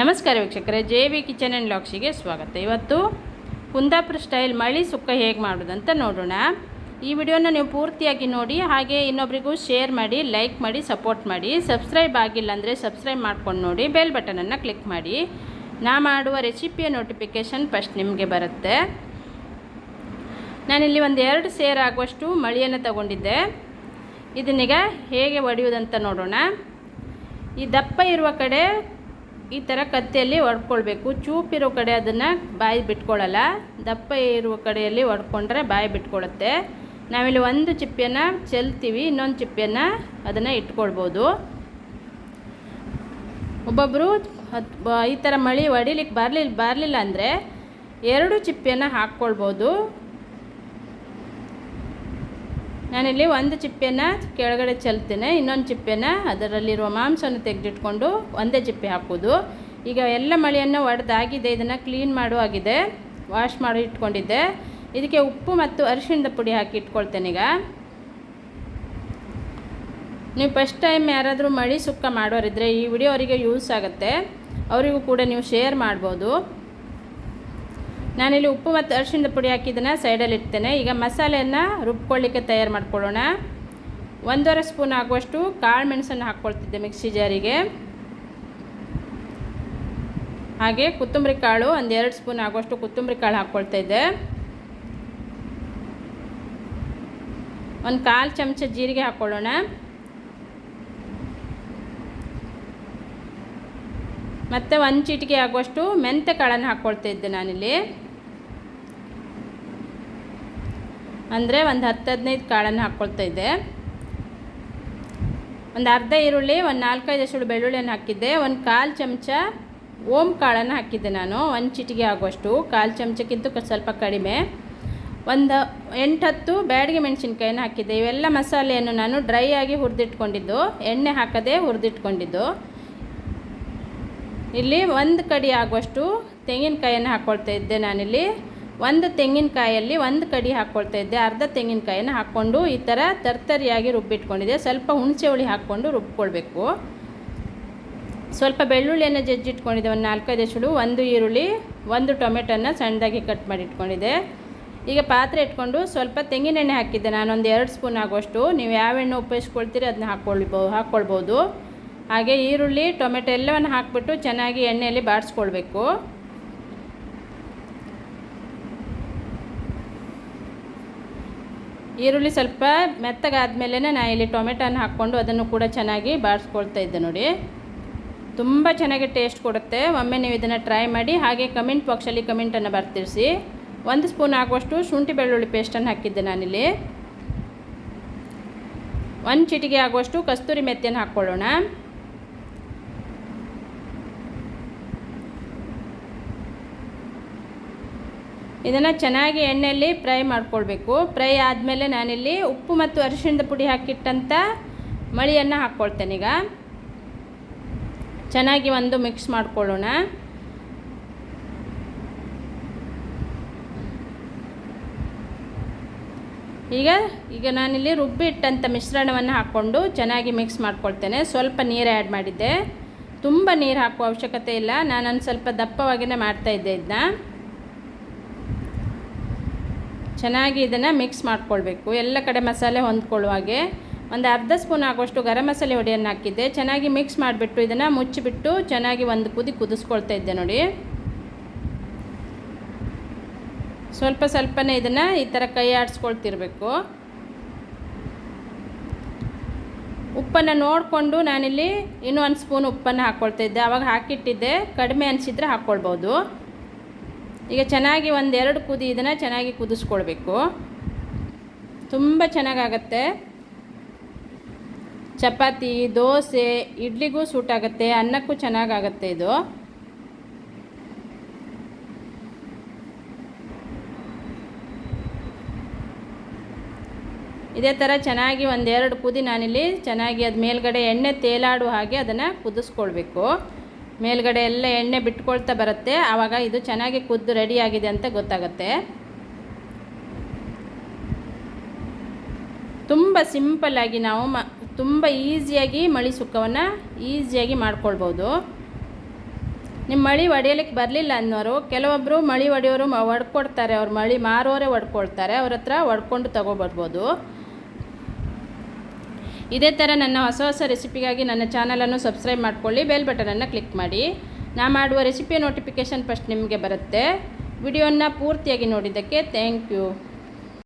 ನಮಸ್ಕಾರ ವೀಕ್ಷಕರೇ, J V kitchen and ಲಾಕ್ಸಿಗೆ ಸ್ವಾಗತ. ಇವತ್ತು ಕುಂದಾಪುರ ಸ್ಟೈಲ್ ಮಳಿ ಸುಕ್ಕ ಹೇಗೆ ಮಾಡೋದಂತ ನೋಡೋಣ. ಈ ವಿಡಿಯೋನ ನೀವು ಪೂರ್ತಿಯಾಗಿ ನೋಡಿ, ಹಾಗೆ ಇನ್ನೊಬ್ರಿಗೂ ಶೇರ್ ಮಾಡಿ, ಲೈಕ್ ಮಾಡಿ, ಸಪೋರ್ಟ್ ಮಾಡಿ. ಸಬ್ಸ್ಕ್ರೈಬ್ ಆಗಿಲ್ಲ ಅಂದರೆ ಸಬ್ಸ್ಕ್ರೈಬ್ ಮಾಡ್ಕೊಂಡು ನೋಡಿ, ಬೆಲ್ ಬಟನನ್ನು ಕ್ಲಿಕ್ ಮಾಡಿ. ನಾ ಮಾಡುವ ರೆಸಿಪಿಯ ನೋಟಿಫಿಕೇಷನ್ ಫಸ್ಟ್ ನಿಮಗೆ ಬರುತ್ತೆ. ನಾನಿಲ್ಲಿ ಒಂದು ಎರಡು ಸೇರ್ ಆಗುವಷ್ಟು ಮಳಿಯನ್ನು ತಗೊಂಡಿದ್ದೆ. ಇದನ್ನೀಗ ಹೇಗೆ ಒಡೆಯುವುದಂತ ನೋಡೋಣ. ಈ ದಪ್ಪ ಇರುವ ಕಡೆ ಈ ಥರ ಕತ್ತಿಯಲ್ಲಿ ಒಡ್ಕೊಳ್ಬೇಕು. ಚೂಪಿರೋ ಕಡೆ ಅದನ್ನು ಬಾಯಿ ಬಿಟ್ಕೊಳ್ಳಲ್ಲ ದಪ್ಪ ಇರುವ ಕಡೆಯಲ್ಲಿ ಒಡ್ಕೊಂಡ್ರೆ ಬಾಯಿ ಬಿಟ್ಕೊಳ್ಳುತ್ತೆ ನಾವಿಲ್ಲಿ ಒಂದು ಚಿಪ್ಪೆಯನ್ನು ಚೆಲ್ತೀವಿ, ಇನ್ನೊಂದು ಚಿಪ್ಪೆಯನ್ನು ಅದನ್ನು ಇಟ್ಕೊಳ್ಬೋದು. ಒಬ್ಬೊಬ್ಬರು ಈ ಥರ ಮಳಿ ಹೊಡಿಲಿಕ್ಕೆ ಬರಲಿಲ್ಲ ಬರಲಿಲ್ಲ ಅಂದರೆ ಎರಡು ಚಿಪ್ಪೆಯನ್ನು ಹಾಕ್ಕೊಳ್ಬೋದು. ನಾನಿಲ್ಲಿ ಒಂದು ಚಿಪ್ಪೆನ ಕೆಳಗಡೆ ಚೆಲ್ತೇನೆ, ಇನ್ನೊಂದು ಚಿಪ್ಪೆನ ಅದರಲ್ಲಿರುವ ಮಾಂಸವನ್ನು ತೆಗೆದಿಟ್ಕೊಂಡು ಒಂದೇ ಚಿಪ್ಪೆ ಹಾಕೋದು ಈಗ ಎಲ್ಲ ಮಳೆಯನ್ನು ಒಡೆದಾಗಿದೆ, ಇದನ್ನು ಕ್ಲೀನ್ ಮಾಡುವಾಗಿದೆ ವಾಶ್ ಮಾಡಿ ಇಟ್ಕೊಂಡಿದ್ದೆ. ಇದಕ್ಕೆ ಉಪ್ಪು ಮತ್ತು ಅರಿಶಿಣದ ಪುಡಿ ಹಾಕಿ ಇಟ್ಕೊಳ್ತೇನೆ ಈಗ. ನೀವು ಫಸ್ಟ್ ಟೈಮ್ ಯಾರಾದರೂ ಮಳಿ ಸುಕ್ಕ ಮಾಡೋರಿದ್ದರೆ ಈ ವಿಡಿಯೋ ಅವರಿಗೆ ಯೂಸ್ ಆಗುತ್ತೆ. ಅವರಿಗೂ ಕೂಡ ನೀವು ಶೇರ್ ಮಾಡ್ಬೋದು. ನಾನಿಲ್ಲಿ ಉಪ್ಪು ಮತ್ತು ಅರಿಶಿಣದ ಪುಡಿ ಹಾಕಿದ್ದನ್ನು ಸೈಡಲ್ಲಿ ಇಡ್ತೇನೆ. ಈಗ ಮಸಾಲೆಯನ್ನು ರುಬ್ಕೊಳ್ಳಿಕ್ಕೆ ತಯಾರು ಮಾಡ್ಕೊಳ್ಳೋಣ. ಒಂದೂವರೆ ಸ್ಪೂನ್ ಆಗುವಷ್ಟು ಕಾಳು ಮೆಣಸನ್ನು ಹಾಕ್ಕೊಳ್ತಿದ್ದೆ ಮಿಕ್ಸಿ ಜಾರಿಗೆ. ಹಾಗೆ ಕೊತ್ತಂಬರಿ ಕಾಳು, ಒಂದು ಎರಡು ಸ್ಪೂನ್ ಆಗುವಷ್ಟು ಕೊತ್ತಂಬರಿ ಕಾಳು ಹಾಕ್ಕೊಳ್ತಾ ಇದ್ದೆ. ಒಂದು ಕಾಲು ಚಮಚ ಜೀರಿಗೆ ಹಾಕ್ಕೊಳ್ಳೋಣ. ಮತ್ತು ಒಂದು ಚಿಟಿಕೆ ಆಗುವಷ್ಟು ಮೆಂತ್ಯ ಕಾಳನ್ನು ಹಾಕ್ಕೊಳ್ತಾ ಇದ್ದೆ ನಾನಿಲ್ಲಿ. ಅಂದರೆ ಒಂದು ಹತ್ತು ಹದಿನೈದು ಕಾಳನ್ನು ಹಾಕ್ಕೊಳ್ತಾ ಇದ್ದೆ. ಒಂದು ಅರ್ಧ ಈರುಳ್ಳಿ, ಒಂದು ನಾಲ್ಕೈದು ಅಷ್ಟು ಬೆಳ್ಳುಳ್ಳಿಯನ್ನು ಹಾಕಿದ್ದೆ. ಒಂದು ಕಾಲು ಚಮಚ ಓಮ್ ಕಾಳನ್ನು ಹಾಕಿದ್ದೆ ನಾನು. ಒಂದು ಚಿಟಿಗೆ ಆಗುವಷ್ಟು. ಕಾಲು ಚಮಚಕ್ಕಿಂತ ಸ್ವಲ್ಪ ಕಡಿಮೆ. ಒಂದು ಎಂಟು ಹತ್ತು ಬ್ಯಾಡಿಗೆ ಮೆಣಸಿನ್ಕಾಯನ್ನು ಹಾಕಿದ್ದೆ. ಇವೆಲ್ಲ ಮಸಾಲೆಯನ್ನು ನಾನು ಡ್ರೈ ಆಗಿ ಹುರಿದಿಟ್ಕೊಂಡಿದ್ದು. ಎಣ್ಣೆ ಹಾಕದೆ ಹುರಿದಿಟ್ಕೊಂಡಿದ್ದು. ಇಲ್ಲಿ ಒಂದು ಕಡಿ ಆಗುವಷ್ಟು ತೆಂಗಿನಕಾಯನ್ನು ಹಾಕ್ಕೊಳ್ತಾ ಇದ್ದೆ ನಾನಿಲ್ಲಿ. ಒಂದು ತೆಂಗಿನಕಾಯಲ್ಲಿ ಒಂದು ಕಡಿ ಹಾಕ್ಕೊಳ್ತಾ ಇದ್ದೆ. ಅರ್ಧ ತೆಂಗಿನಕಾಯನ್ನು ಹಾಕ್ಕೊಂಡು ಈ ಥರ ತರ್ತರಿಯಾಗಿ ರುಬ್ಬಿಟ್ಕೊಂಡಿದ್ದೆ. ಸ್ವಲ್ಪ ಹುಣಸೆ ಹುಳಿ ಹಾಕ್ಕೊಂಡು ರುಬ್ಕೊಳ್ಬೇಕು. ಸ್ವಲ್ಪ ಬೆಳ್ಳುಳ್ಳಿಯನ್ನು ಜಜ್ಜಿಟ್ಕೊಂಡಿದ್ದೆ. ಒಂದು ನಾಲ್ಕೈದು ಎಸಳು ಒಂದು ಈರುಳ್ಳಿ, ಒಂದು ಟೊಮೆಟೊನ ಸಣ್ಣದಾಗಿ ಕಟ್ ಮಾಡಿ ಇಟ್ಕೊಂಡಿದ್ದೆ ಈಗ ಪಾತ್ರೆ ಇಟ್ಕೊಂಡು ಸ್ವಲ್ಪ ತೆಂಗಿನೆಣ್ಣೆ ಹಾಕಿದ್ದೆ. ನಾನೊಂದು ಎರಡು ಸ್ಪೂನ್ ಆಗೋಷ್ಟು ನೀವು ಯಾವ ಎಣ್ಣೆ ಉಪಯೋಗಿಸ್ಕೊಳ್ತೀರಿ ಅದನ್ನ ಹಾಕ್ಕೊಳ್ಬೋ ಹಾಕ್ಕೊಳ್ಬೋದು. ಹಾಗೆ ಈರುಳ್ಳಿ, ಟೊಮೆಟೊ ಎಲ್ಲವನ್ನು ಹಾಕಿಬಿಟ್ಟು ಚೆನ್ನಾಗಿ ಎಣ್ಣೆಯಲ್ಲಿ ಬಾಡಿಸ್ಕೊಳ್ಬೇಕು. ಈರುಳ್ಳಿ ಸ್ವಲ್ಪ ಮೆತ್ತಗಾದ್ಮೇಲೆ ನಾನು ಇಲ್ಲಿ ಟೊಮೆಟೋನ ಹಾಕ್ಕೊಂಡು ಅದನ್ನು ಕೂಡ ಚೆನ್ನಾಗಿ ಬಾಡಿಸ್ಕೊಳ್ತಾ ಇದ್ದೆ ನೋಡಿ. ತುಂಬ ಚೆನ್ನಾಗಿ ಟೇಸ್ಟ್ ಕೊಡುತ್ತೆ. ಒಮ್ಮೆ ನೀವು ಇದನ್ನು ಟ್ರೈ ಮಾಡಿ, ಹಾಗೆ ಕಮೆಂಟ್ ಬಾಕ್ಸಲ್ಲಿ ಕಮೆಂಟನ್ನು ಬರ್ತಿರಿಸಿ. ಒಂದು ಸ್ಪೂನ್ ಆಗುವಷ್ಟು ಶುಂಠಿ ಬೆಳ್ಳುಳ್ಳಿ ಪೇಸ್ಟನ್ನು ಹಾಕಿದ್ದೆ ನಾನಿಲ್ಲಿ. ಒಂದು ಚಿಟಿಗೆ ಆಗುವಷ್ಟು ಕಸ್ತೂರಿ ಮೆತ್ತೆಯನ್ನು ಹಾಕ್ಕೊಳ್ಳೋಣ. ಇದನ್ನು ಚೆನ್ನಾಗಿ ಎಣ್ಣೆಯಲ್ಲಿ ಫ್ರೈ ಮಾಡ್ಕೊಳ್ಬೇಕು. ಫ್ರೈ ಆದಮೇಲೆ ನಾನಿಲ್ಲಿ ಉಪ್ಪು ಮತ್ತು ಅರಿಶಿಣದ ಪುಡಿ ಹಾಕಿಟ್ಟಂಥ ಮಳಿಯನ್ನು ಹಾಕ್ಕೊಳ್ತೇನೆ ಈಗ. ಚೆನ್ನಾಗಿ ಒಂದು ಮಿಕ್ಸ್ ಮಾಡ್ಕೊಳ್ಳೋಣ. ಈಗ ಈಗ ನಾನಿಲ್ಲಿ ರುಬ್ಬಿ ಇಟ್ಟಂಥ ಮಿಶ್ರಣವನ್ನು ಹಾಕ್ಕೊಂಡು ಚೆನ್ನಾಗಿ ಮಿಕ್ಸ್ ಮಾಡ್ಕೊಳ್ತೇನೆ. ಸ್ವಲ್ಪ ನೀರು ಆ್ಯಡ್ ಮಾಡಿದ್ದೆ. ತುಂಬ ನೀರು ಹಾಕುವ ಅವಶ್ಯಕತೆ ಇಲ್ಲ. ನಾನು ಸ್ವಲ್ಪ ದಪ್ಪವಾಗಿಯೇ ಮಾಡ್ತಾಯಿದ್ದೆ ಇದನ್ನ ಚೆನ್ನಾಗಿ ಇದನ್ನು ಮಿಕ್ಸ್ ಮಾಡ್ಕೊಳ್ಬೇಕು. ಎಲ್ಲ ಕಡೆ ಮಸಾಲೆ ಹೊಂದ್ಕೊಳ್ಳುವಾಗೆ ಒಂದು ಅರ್ಧ ಸ್ಪೂನ್ ಆಗುವಷ್ಟು ಗರಂ ಮಸಾಲೆ ಹೊಡಿಯನ್ನು ಹಾಕಿದ್ದೆ. ಚೆನ್ನಾಗಿ ಮಿಕ್ಸ್ ಮಾಡಿಬಿಟ್ಟು ಇದನ್ನು ಮುಚ್ಚಿಬಿಟ್ಟು ಚೆನ್ನಾಗಿ ಒಂದು ಕುದಿ ಕುದಿಸ್ಕೊಳ್ತಾ ಇದ್ದೆ ನೋಡಿ. ಸ್ವಲ್ಪ ಸ್ವಲ್ಪನೇ ಇದನ್ನು ಈ ಥರ ಕೈ ಆಡಿಸ್ಕೊಳ್ತಿರ್ಬೇಕು. ಉಪ್ಪನ್ನು ನೋಡಿಕೊಂಡು ನಾನಿಲ್ಲಿ ಇನ್ನೂ ಒಂದು ಸ್ಪೂನ್ ಉಪ್ಪನ್ನು ಹಾಕ್ಕೊಳ್ತಾ ಇದ್ದೆ. ಆವಾಗ ಹಾಕಿಟ್ಟಿದ್ದೆ. ಕಡಿಮೆ ಅನಿಸಿದ್ರೆ ಹಾಕ್ಕೊಳ್ಬೋದು ಈಗ ಚೆನ್ನಾಗಿ ಒಂದೆರಡು ಕುದಿ ಇದನ್ನು ಚೆನ್ನಾಗಿ ಕುದಿಸ್ಕೊಳ್ಬೇಕು. ತುಂಬ ಚೆನ್ನಾಗಾಗತ್ತೆ. ಚಪಾತಿ, ದೋಸೆ ಇಡ್ಲಿಗೂ ಸೂಟ್ ಆಗುತ್ತೆ, ಅನ್ನಕ್ಕೂ ಚೆನ್ನಾಗಾಗತ್ತೆ ಇದು. ಇದೇ ಥರ ಚೆನ್ನಾಗಿ ಒಂದೆರಡು ಕುದಿ ನಾನಿಲ್ಲಿ ಚೆನ್ನಾಗಿ ಅದು ಮೇಲ್ಗಡೆ ಎಣ್ಣೆ ತೇಲಾಡುವ ಹಾಗೆ ಅದನ್ನು ಕುದಿಸ್ಕೊಳ್ಬೇಕು. ಮೇಲ್ಗಡೆ ಎಲ್ಲ ಎಣ್ಣೆ ಬಿಟ್ಕೊಳ್ತಾ ಬರುತ್ತೆ. ಆವಾಗ ಇದು ಚೆನ್ನಾಗಿ ಕುದ್ದು ರೆಡಿಯಾಗಿದೆ ಅಂತ ಗೊತ್ತಾಗುತ್ತೆ. ತುಂಬ ಸಿಂಪಲ್ಲಾಗಿ ನಾವು ಮ, ತುಂಬ ಈಸಿಯಾಗಿ ಮಳಿ ಸುಕ್ಕವನ್ನು ಈಸಿಯಾಗಿ ಮಾಡ್ಕೊಳ್ಬೋದು. ನಿಮ್ಮ ಮಳಿ ಒಡೆಯಲಿಕ್ಕೆ ಬರಲಿಲ್ಲ ಅನ್ನೋರು ಕೆಲವೊಬ್ಬರು ಮಳಿ ಒಡೆಯೋರು ಮ, ಒಡ್ಕೊಡ್ತಾರೆ. ಅವ್ರು ಮಳಿ ಮಾರೋರೇ ಒಡ್ಕೊಳ್ತಾರೆ. ಅವ್ರ ಹತ್ರ ಒಡ್ಕೊಂಡು ತಗೊಬರ್ಬೋದು. ಇದೇ ಥರ ನನ್ನ ಹೊಸ ಹೊಸ ರೆಸಿಪಿಗಾಗಿ ನನ್ನ ಚಾನಲನ್ನು ಸಬ್ಸ್ಕ್ರೈಬ್ ಮಾಡ್ಕೊಳ್ಳಿ, ಬೆಲ್ ಬಟನನ್ನು ಕ್ಲಿಕ್ ಮಾಡಿ. ನಾ ಮಾಡುವ ರೆಸಿಪಿ ನೋಟಿಫಿಕೇಷನ್ ಫಸ್ಟ್ ನಿಮಗೆ ಬರುತ್ತೆ. ವಿಡಿಯೋನ ಪೂರ್ತಿಯಾಗಿ ನೋಡಿದ್ದಕ್ಕೆ ಥ್ಯಾಂಕ್ ಯು.